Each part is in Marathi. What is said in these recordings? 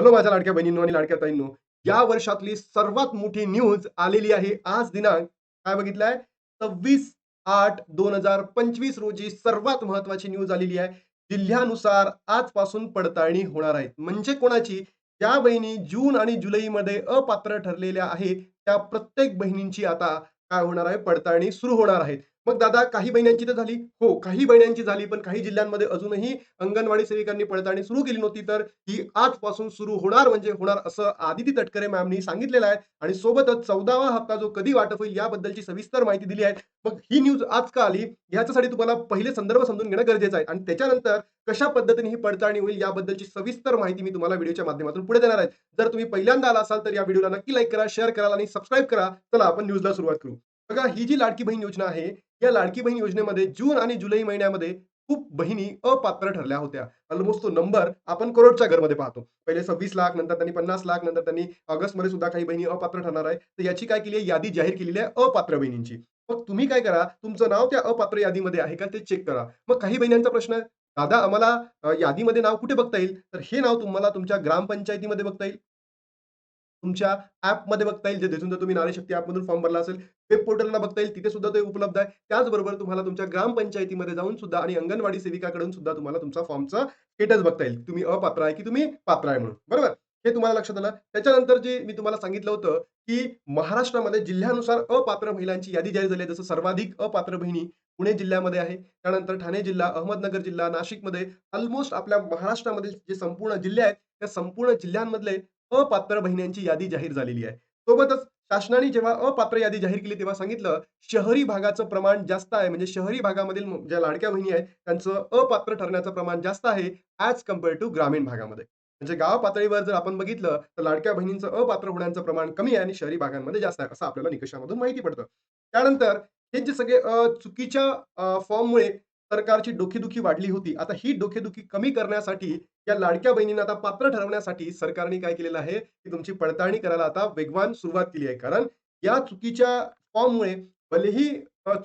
हॅलो माझ्या लाडक्या बहिणींनो आणि लाडक्या ताईंनो या वर्षातली सर्वात मोठी न्यूज आलेली आहे आज दिनांक. काय बघितलाय? सव्वीस आठ दोन हजार पंचवीस रोजी सर्वात महत्वाची न्यूज आलेली आहे. जिल्ह्यानुसार आजपासून पडताळणी होणार आहे. म्हणजे कोणाची? ज्या बहिणी जून आणि जुलैमध्ये अपात्र ठरलेल्या आहेत. त्या प्रत्येक बहिणींची आता काय होणार आहे? पडताळणी सुरू होणार आहे. मग दादा काही महिन्यांची तर झाली. हो काही महिन्यांची झाली पण काही जिल्ह्यांमध्ये अजूनही अंगणवाडी सेविकांनी पडताळणी सुरू केली नव्हती तर ही आजपासून सुरू होणार म्हणजे होणार असं आदिती तटकरे मॅमनी सांगितलेलं आहे. आणि सोबतच चौदावा हप्ता जो कधी वाटप होईल याबद्दलची सविस्तर माहिती दिली आहे. मग ही न्यूज आज का आली याच्यासाठी तुम्हाला पहिले संदर्भ समजून घेणं गरजेचं आहे. आणि त्याच्यानंतर कशा पद्धतीने ही पडताळणी होईल याबद्दलची सविस्तर माहिती मी तुम्हाला व्हिडिओच्या माध्यमातून पुढे देणार आहे. जर तुम्ही पहिल्यांदा आला असाल तर या व्हिडिओला नक्की लाईक करा शेअर करा आणि सबस्क्राईब करा. चला आपण न्यूजला सुरुवात करू. बघा ही जी लाडकी बहीण योजना आहे या लाडकी बहीण योजनेमध्ये जून आणि जुलै महिन्यामध्ये खूप बहिणी अपात्र ठरल्या होत्या. ऑलमोस्ट तो नंबर आपण करोडच्या घरमध्ये पाहतो. पहिले सव्वीस लाख नंतर त्यांनी पन्नास लाख नंतर त्यांनी ऑगस्टमध्ये सुद्धा काही बहिणी अपात्र ठरणार आहे तर याची काय केली आहे? यादी जाहीर केलेली आहे अपात्र बहिणींची. मग तुम्ही काय करा? तुमचं नाव त्या अपात्र यादीमध्ये आहे का? ते चेक करा. मग काही बहिण्यांचा प्रश्न आहे. दादा आम्हाला यादीमध्ये नाव कुठे बघता येईल? तर हे नाव तुम्हाला तुमच्या ग्रामपंचायतीमध्ये बघता येईल. तुमच्या ऍपमध्ये बघता येईल जे जिथून जर तुम्ही नारी शक्ती ऍपमधून फॉर्म भरला असेल वेब पोर्टलला बघता येईल तिथे सुद्धा ते उपलब्ध आहे. त्याचबरोबर तुम्हाला तुमच्या ग्रामपंचायतीमध्ये जाऊन सुद्धा आणि अंगणवाडी सेविकाकडून सुद्धा तुम्हाला तुमचा फॉर्मचा स्टेटस बघता येईल. तुम्ही अपात्र आहे की तुम्ही पात्र आहे म्हणून. बरोबर? हे तुम्हाला लक्षात आलं. त्याच्यानंतर जे मी तुम्हाला सांगितलं होतं की महाराष्ट्रामध्ये जिल्ह्यानुसार अपात्र महिलांची यादी जाहीर झाली आहे. जसं सर्वाधिक अपात्र बहिणी पुणे जिल्ह्यामध्ये आहे. त्यानंतर ठाणे जिल्हा अहमदनगर जिल्हा नाशिकमध्ये ऑलमोस्ट आपल्या महाराष्ट्रामधील जे संपूर्ण जिल्हे आहेत त्या संपूर्ण जिल्ह्यांमधले अपात्र बहिण्यांची यादी जाहीर झालेली आहे. सोबतच शासनाने जेव्हा अपात्र यादी जाहीर केली तेव्हा सांगितलं शहरी भागाचं प्रमाण जास्त आहे. म्हणजे शहरी भागामधील ज्या लाडक्या बहिणी आहेत त्यांचं अपात्र ठरण्याचं प्रमाण जास्त आहे ॲज कंपेअर टू ग्रामीण भागामध्ये. म्हणजे गाव पातळीवर जर आपण बघितलं तर लाडक्या बहिणींचं अपात्र होण्याचं प्रमाण कमी आहे आणि शहरी भागांमध्ये जास्त आहे असं आपल्याला निकषामधून माहिती पडतं. त्यानंतर हे जे सगळे चुकीच्या फॉर्ममुळे सरकारची डोकेदुखी वाढली होती. आता ही डोकेदुखी कमी करण्यासाठी या लाडक्या बहिणींना आता पात्र ठरवण्यासाठी सरकारने काय केलेलं आहे? की तुमची पडताळणी करायला आता वेगवान सुरुवात केली आहे. कारण या चुकीच्या फॉर्ममुळे भलेही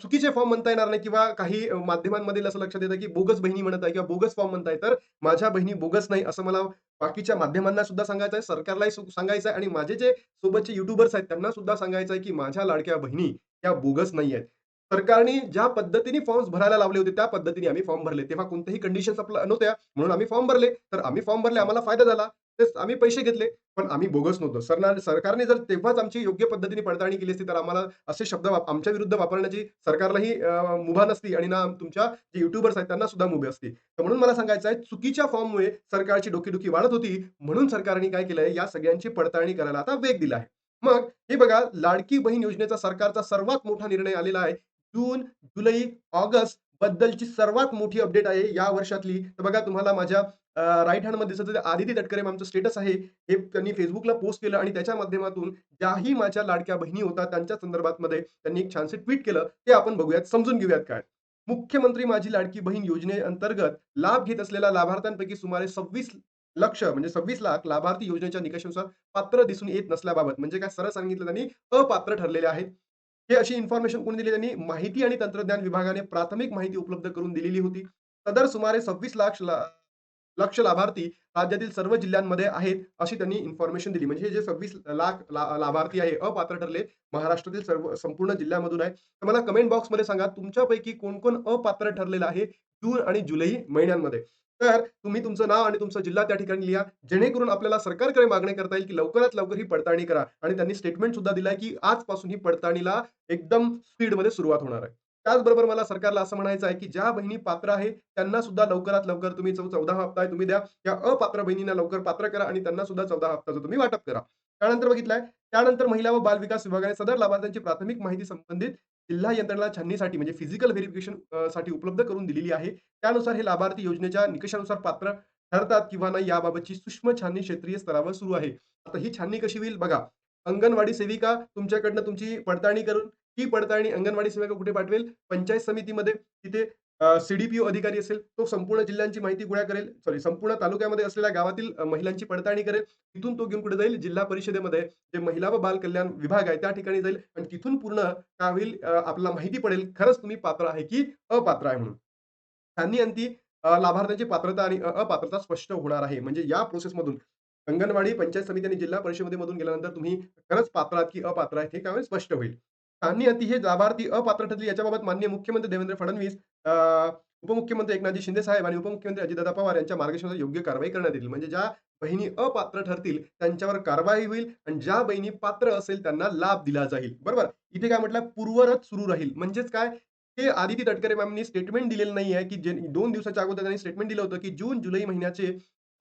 चुकीचे फॉर्म म्हणता येणार नाही किंवा काही माध्यमांमध्ये असं लक्षात येतं की बोगस बहिणी म्हणत आहे किंवा बोगस फॉर्म म्हणताय तर माझ्या बहिणी बोगस नाही असं मला बाकीच्या माध्यमांना सुद्धा सांगायचं आहे सरकारलाही सांगायचं आहे आणि माझे जे सोबतचे युट्यूबर्स आहेत त्यांना सुद्धा सांगायचं आहे की माझ्या लाडक्या बहिणी या बोगस नाही आहेत. सरकारने ज्या पद्धतीने फॉर्म्स भरायला लावले होते त्या पद्धतीने आम्ही फॉर्म भरले. तेव्हा कोणत्याही कंडिशन्स आपल्या नव्हत्या म्हणून आम्ही फॉर्म भरले. तर आम्ही फॉर्म भरले आम्हाला फायदा झाला. तेच आम्ही पैसे घेतले पण आम्ही बोगस नव्हतो. सरकार सरकारने जर तेव्हाच आमची योग्य पद्धतीने पडताळणी केली असती तर आम्हाला असे शब्द आमच्या विरुद्ध वापरण्याची सरकारलाही मुभा नसती आणि ना तुमच्या जे युट्यूबर्स आहेत त्यांना सुद्धा मुभे असती. तर म्हणून मला सांगायचं आहे चुकीच्या फॉर्ममुळे सरकारची डोकीदुखी वाढत होती म्हणून सरकारने काय केलंय या सगळ्यांची पडताळणी करायला आता वेग दिला आहे. मग हे बघा लाडकी बहीण योजनेचा सरकारचा सर्वात मोठा निर्णय आलेला आहे जून जुलै ऑगस्ट बद्दलची सर्वात मोठी अपडेट आहे या वर्षातली. तर बघा तुम्हाला माझ्या राईट हँडमध्ये दिसत आदिती तटकरे आमचं स्टेटस आहे. हे त्यांनी फेसबुकला पोस्ट केलं आणि त्याच्या माध्यमातून ज्याही माझ्या लाडक्या बहिणी होतात त्यांच्या संदर्भात मध्ये त्यांनी एक छानसे ट्विट केलं. ते आपण बघूयात समजून घेऊयात काय. मुख्यमंत्री माझी लाडकी बहीण योजनेअंतर्गत लाभ घेत असलेल्या लाभार्थ्यांपैकी सुमारे सव्वीस लक्ष म्हणजे सव्वीस लाख लाभार्थी योजनेच्या निकषानुसार पात्र दिसून येत नसल्याबाबत म्हणजे काय सरळ सांगितलं त्यांनी अपात्र ठरलेले आहेत. हे अशी इन्फॉर्मेशन कोणी दिली त्यांनी माहिती आणि तंत्रज्ञान विभागाने प्राथमिक माहिती उपलब्ध करून दिलेली होती. सदर सुमारे सव्वीस लाख ला- लक्ष लाभार्थी राज्यातील सर्व जिल्ह्यांमध्ये आहेत अशी त्यांनी इन्फॉर्मेशन दिली. म्हणजे जे सव्वीस लाख ला- लाभार्थी आहे अपात्र ठरले महाराष्ट्रातील सर्व संपूर्ण जिल्ह्यामधून आहे. तर मला कमेंट बॉक्समध्ये सांगा तुमच्यापैकी कोण कोण अपात्र ठरलेलं आहे जून आणि जुलै महिन्यांमध्ये? तर तुम्ही तुमचं नाव आणि तुमचा जिल्हा त्या ठिकाणी लिहा. जेणेकरून आपल्याला सरकारकडे मागणी करता येईल की लवकरात लवकर ही पडताळणी करा. आणि त्यांनी स्टेटमेंट सुद्धा दिलाय की आजपासून ही पडताळणीला एकदम स्पीडमध्ये सुरुवात होणार आहे. त्याचबरोबर मला सरकारला असं म्हणायचं आहे की ज्या बहिणी पात्र आहे त्यांना सुद्धा लवकरात लवकर तुम्ही जो चौदा हप्ता आहे तुम्ही द्या. या अपात्र बहिणींना लवकर पात्र करा आणि त्यांना सुद्धा चौदा हप्ताचं तुम्ही वाटप करा. त्यानंतर बघितलाय. त्यानंतर महिला व बाल विकास विभागाने सदर लाभार्थ्यांची प्राथमिक माहिती संबंधित जिल्हा यंत्रणा छाननीसाठी म्हणजे फिजिकल व्हेरिफिकेशनसाठी उपलब्ध करून दिलेली आहे. त्यानुसार हे लाभार्थी योजनेच्या निकषानुसार पात्र ठरतात किंवा नाही याबाबतची सूक्ष्म छाननी क्षेत्रीय स्तरावर सुरू आहे. आता ही छाननी कशी होईल बघा. अंगणवाडी सेविका तुमच्याकडनं तुमची पडताळणी करून ही पडताळणी अंगणवाडी सेविका कुठे पाठवेल? पंचायत समितीमध्ये. तिथे सीडीपीओ अधिकारी असेल तो संपूर्ण जिल्ह्यांची माहिती गोळा करेल. सॉरी संपूर्ण तालुक्यामध्ये असलेल्या गावातील महिलांची पडताळणी करेल. तिथून तो घेऊन कुठे जाईल. जिल्हा परिषदेमध्ये जे महिला व बाल कल्याण विभाग आहे त्या ठिकाणी जाईल. आणि तिथून पूर्ण काय होईल आपल्याला माहिती पडेल खरंच तुम्ही पात्र आहे की अपात्र आहे म्हणून. त्यांनी अंती लाभार्थ्यांची पात्रता आणि अ- अपात्रता स्पष्ट होणार आहे. म्हणजे या प्रोसेसमधून अंगणवाडी, पंचायत समिती आणि जिल्हा परिषदेमधून गेल्यानंतर तुम्ही खरंच पात्र आहात की अपात्र आहेत हे काय स्पष्ट होईल. आणि हे लाभार्थी अपात्र ठरले याच्याबाबत मान्य मुख्यमंत्री देवेंद्र फडणवीस, उपमुख्यमंत्री एकनाथजी शिंदे साहेब आणि उपमुख्यमंत्री अजितदादा पवार यांच्या मार्गदर्शनाखाली योग्य कारवाई करण्यात येईल. म्हणजे ज्या बहिणी अपात्र ठरतील त्यांच्यावर कारवाई होईल आणि ज्या बहिणी पात्र असेल त्यांना लाभ दिला जाईल. बरोबर? इथे काय म्हटलं पूर्वरच सुरू राहील. म्हणजेच काय? ते आदिती तटकरे मॅमनी स्टेटमेंट दिलेलं नाहीये, की जे दोन दिवसाच्या अगोदर त्यांनी स्टेटमेंट दिलं होतं, की जून, जुलै महिन्याचे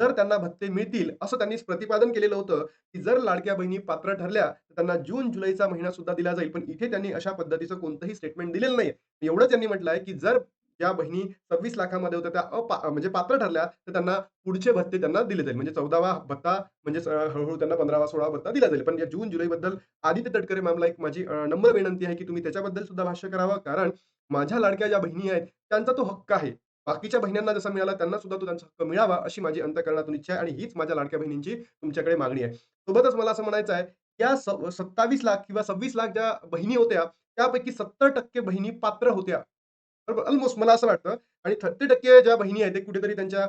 तर त्यांना भत्ते मिळतील, असं त्यांनी प्रतिपादन केलेलं होतं, की जर लाडक्या बहिणी पात्र ठरल्या, तर त्यांना जून, जुलैचा महिना सुद्धा दिला जाईल. पण इथे त्यांनी अशा पद्धतीचं कोणतंही स्टेटमेंट दिलेलं नाही एवढं त्यांनी म्हटलंय, की जर ज्या बहिणी 26 लाखामध्ये होत्या त्या अपा म्हणजे पात्र ठरल्या, तर त्यांना पुढचे भत्ते त्यांना दिले जाईल. म्हणजे 14वा भत्ता म्हणजे हळूहळू त्यांना 15वा, 16वा भत्ता दिला जाईल. पण या जून, जुलैबद्दल आदित्य तटकरे मॅमला एक माझी नम्र विनंती आहे, की तुम्ही त्याच्याबद्दल सुद्धा भाष्य करावं. कारण माझ्या लाडक्या ज्या बहिणी आहेत, त्यांचा तो हक्क आहे. बाकीच्या बहिणींना जसा मिळाला त्यांना सुद्धा तो त्यांचा हक्क मिळावा, अशी माझी अंतकरणातून इच्छा आहे आणि हीच माझ्या लाडक्या बहिणींची तुमच्याकडे मागणी आहे. सोबतच मला असं म्हणायचं आहे, या सत्तावीस लाख किंवा 26 लाख ज्या बहिणी होत्या, त्यापैकी 70% बहिणी पात्र होत्या. बरोबर? ऑलमोस्ट मला असं वाटतं आणि 30% ज्या बहिणी आहेत, ते कुठेतरी त्यांच्या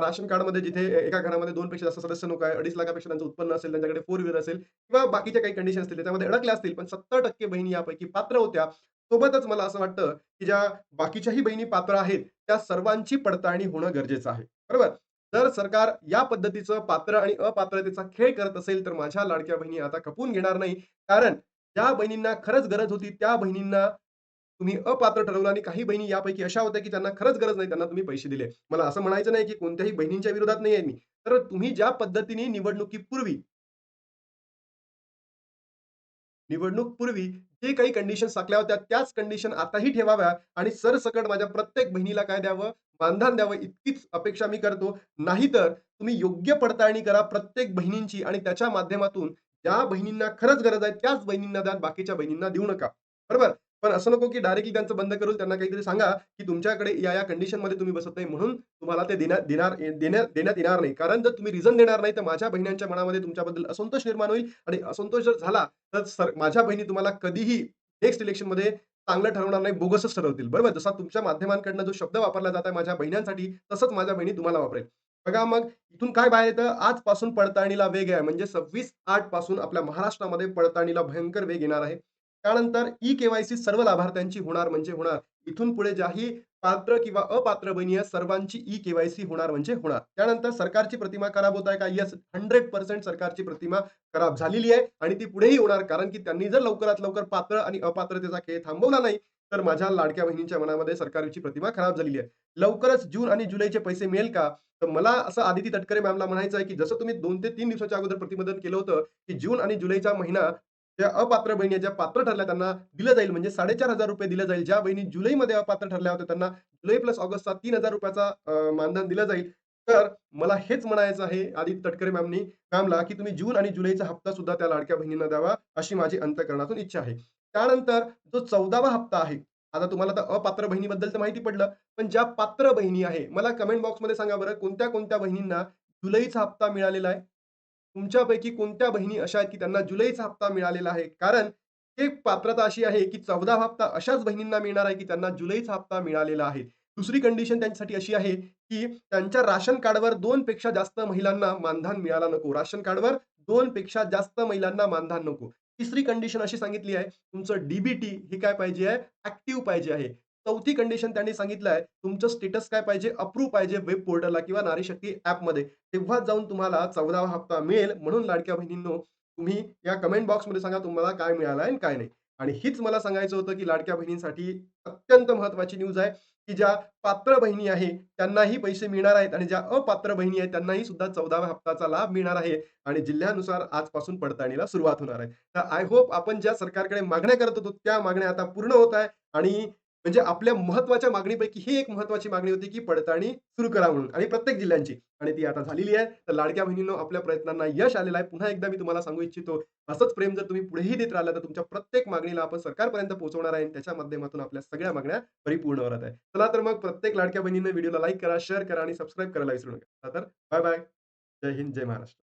राशन कार्डमध्ये जिथे एका घरामध्ये दोन पेक्षा जास्त सदस्य नको आहे, 2.5 लाखापेक्षा त्यांचं उत्पन्न असेल, त्यांच्याकडे फोर व्हीलर असेल किंवा बाकीच्या काही कंडिशन असतील, त्यामध्ये अडकल्या असतील. पण 70% बहिणी यापैकी पात्र होत्या. सोबतच मला असं वाटतं, की ज्या बाकीच्याही बहिणी पात्र आहेत, त्या सर्वांची पडताळणी होणं गरजेचं आहे. बरोबर? जर सरकार या पद्धतीचं पात्र आणि अपात्रतेचा खेळ करत असेल, तर माझ्या लाडक्या बहिणी आता खपून घेणार नाही. कारण ज्या बहिणींना खरंच गरज होती, त्या बहिणींना तुम्ही अपात्र ठरवलं आणि काही बहिणी यापैकी अशा होत्या, की त्यांना खरंच गरज नाही, त्यांना तुम्ही पैसे दिले. मला असं म्हणायचं नाही, की कोणत्याही बहिणींच्या विरोधात नाही आहे मी. तर तुम्ही ज्या पद्धतीने निवडणुकीपूर्वी निवडणूकपूर्वी जे काही कंडिशन्स टाकल्या होत्या, त्याच कंडिशन आताही ठेवाव्या आणि सरसकट माझ्या प्रत्येक बहिणीला काय द्यावं? मानधन द्यावं, इतकीच अपेक्षा मी करतो. नाहीतर तुम्ही योग्य पडताळणी करा प्रत्येक बहिणींची आणि त्याच्या माध्यमातून ज्या बहिणींना खरंच गरज आहे, त्याच बहिणींना द्या, बाकीच्या बहिणींना देऊ नका. बरोबर? पण असं नको, की डायरेक्टली त्यांचं बंद करून त्यांना काहीतरी सांगा, की तुमच्याकडे या-या कंडिशनमध्ये तुम्ही बसत नाही म्हणून तुम्हाला ते देण्यात देणार देण्यात देण्यात येणार नाही. कारण जर तुम्ही रिझन देणार नाही, तर माझ्या बहिणींच्या मनामध्ये तुमच्याबद्दल असंतोष निर्माण होईल आणि असंतोष जर झाला, तर सर माझ्या बहिणी तुम्हाला कधीही नेक्स्ट इलेक्शनमध्ये चांगलं ठरवणार नाही, बोगसच ठरवतील. बरोबर? जसा तुमच्या माध्यमांकडनं जो शब्द वापरला जात आहे माझ्या बहिण्यांसाठी, तसंच माझ्या बहिणी तुम्हाला वापरेल. बघा मग इथून काय बाहेर येतं, आजपासून पडताळणीला वेग आहे. म्हणजे 26/8 पासून आपल्या महाराष्ट्रामध्ये पडताळणीला भयंकर वेग येणार आहे. त्यानंतर ई केवायसी सर्व लाभार्थ्यांची होणार म्हणजे होणार. इथून पुढे ज्याही पात्र किंवा अपात्र बहिणी आहेत, सर्वांची ई केवायसी होणार म्हणजे होणार. त्यानंतर सरकारची प्रतिमा खराब होत आहे का? येस, 100% सरकारची प्रतिमा खराब झालेली आहे आणि ती पुढेही होणार. कारण की त्यांनी जर लवकरात लवकर पात्र आणि अपात्रतेचा खेळ थांबवला नाही, तर माझ्या लाडक्या बहिणींच्या मनामध्ये सरकारची प्रतिमा खराब झालेली आहे. लवकरच जून आणि जुलैचे पैसे मिळेल का? तर मला असं आदिती तटकरे मॅमला म्हणायचं आहे, की जसं तुम्ही दोन ते तीन दिवसाच्या अगोदर प्रतिबंधन केलं होतं, की जून आणि जुलैचा महिना त्या अपात्र बहिणी ज्या पात्र ठरल्या त्यांना दिलं जाईल. म्हणजे ₹4,500 दिलं जाईल. ज्या बहिणी जुलैमध्ये अपात्र ठरल्या होत्या, त्यांना जुलै प्लस ऑगस्टचा ₹3,000 अ, मानधन दिलं जाईल. तर मला हेच म्हणायचं आहे आदित्य तटकरे मॅमनी मॅमला, की तुम्ही जून आणि जुलैचा हप्ता सुद्धा त्या लाडक्या बहिणींना द्यावा, अशी माझी अंतःकरणातून इच्छा आहे. त्यानंतर जो 14वा हप्ता आहे, आता तुम्हाला तर अपात्र बहिणीबद्दल तर माहिती पडलं. पण ज्या पात्र बहिणी आहे, मला कमेंट बॉक्समध्ये सांगा बरं, कोणत्या-कोणत्या बहिणींना जुलैचा हप्ता मिळालेला आहे? तुमच्यापैकी कोणत्या बहिणी अशा आहेत, की त्यांना जुलैचा हप्ता मिळालेला आहे? कारण एक पात्रता अशी आहे, की 14वा हप्ता अशाच बहिणींना मिळणार आहे, की त्यांना जुलैचा हप्ता मिळालेला आहे. दुसरी कंडिशन त्यांच्यासाठी अशी आहे, की त्यांच्या राशन कार्डवर दोन पेक्षा जास्त महिलांना मानधन मिळायला नको. राशन कार्डवर दोन पेक्षा जास्त महिलांना मानधन नको. तिसरी कंडिशन अशी सांगितली आहे, तुमचं डीबीटी हे काय पाहिजे आहे? ऍक्टिव्ह पाहिजे आहे. चौथी कंडिशन त्यांनी सांगितलं आहे, तुमचं स्टेटस काय पाहिजे? अप्रूव्ह पाहिजे वेब पोर्टलला किंवा नारी शक्ती ॲपमध्ये. तेव्हाच जाऊन तुम्हाला 14वा हप्ता मिळेल. म्हणून लाडक्या बहिणींनो, तुम्ही या कमेंट बॉक्समध्ये सांगा तुम्हाला काय मिळालं आहे आणि काय नाही. आणि हीच मला सांगायचं होतं, की लाडक्या बहिणींसाठी अत्यंत महत्वाची न्यूज आहे, की ज्या पात्र बहिणी आहे, त्यांनाही पैसे मिळणार आहेत आणि ज्या अपात्र बहिणी आहेत, त्यांनाही सुद्धा चौदाव्या हप्ताचा लाभ मिळणार आहे आणि जिल्ह्यानुसार आजपासून पडताळणीला सुरुवात होणार आहे. तर आय होप आपण ज्या सरकारकडे मागण्या करत होतो, त्या मागण्या आता पूर्ण होत आहे आणि म्हणजे आपल्या महत्त्वाच्या मागणीपैकी ही एक महत्त्वाची मागणी होती, की पडताळणी सुरू करा म्हणून आणि प्रत्येक जिल्ह्यांची आणि ती आता झालेली आहे. तर लाडक्या बहिणींनो, आपल्या प्रयत्नांना यश आलेलं आहे. पुन्हा एकदा मी तुम्हाला सांगू इच्छितो, असंच प्रेम जर तुम्ही पुढेही देत राहिला, तर तुमच्या प्रत्येक मागणीला आपण सरकारपर्यंत पोहोचवणार आहे त्याच्या माध्यमातून आपल्या सगळ्या मागण्या परिपूर्ण होणार आहे. चला तर मग प्रत्येक लाडक्या बहिणींना व्हिडिओला लाईक करा, शेअर करा आणि सबस्क्राईब करायला विसरू नका. तर बाय बाय. जय हिंद, जय महाराष्ट्र.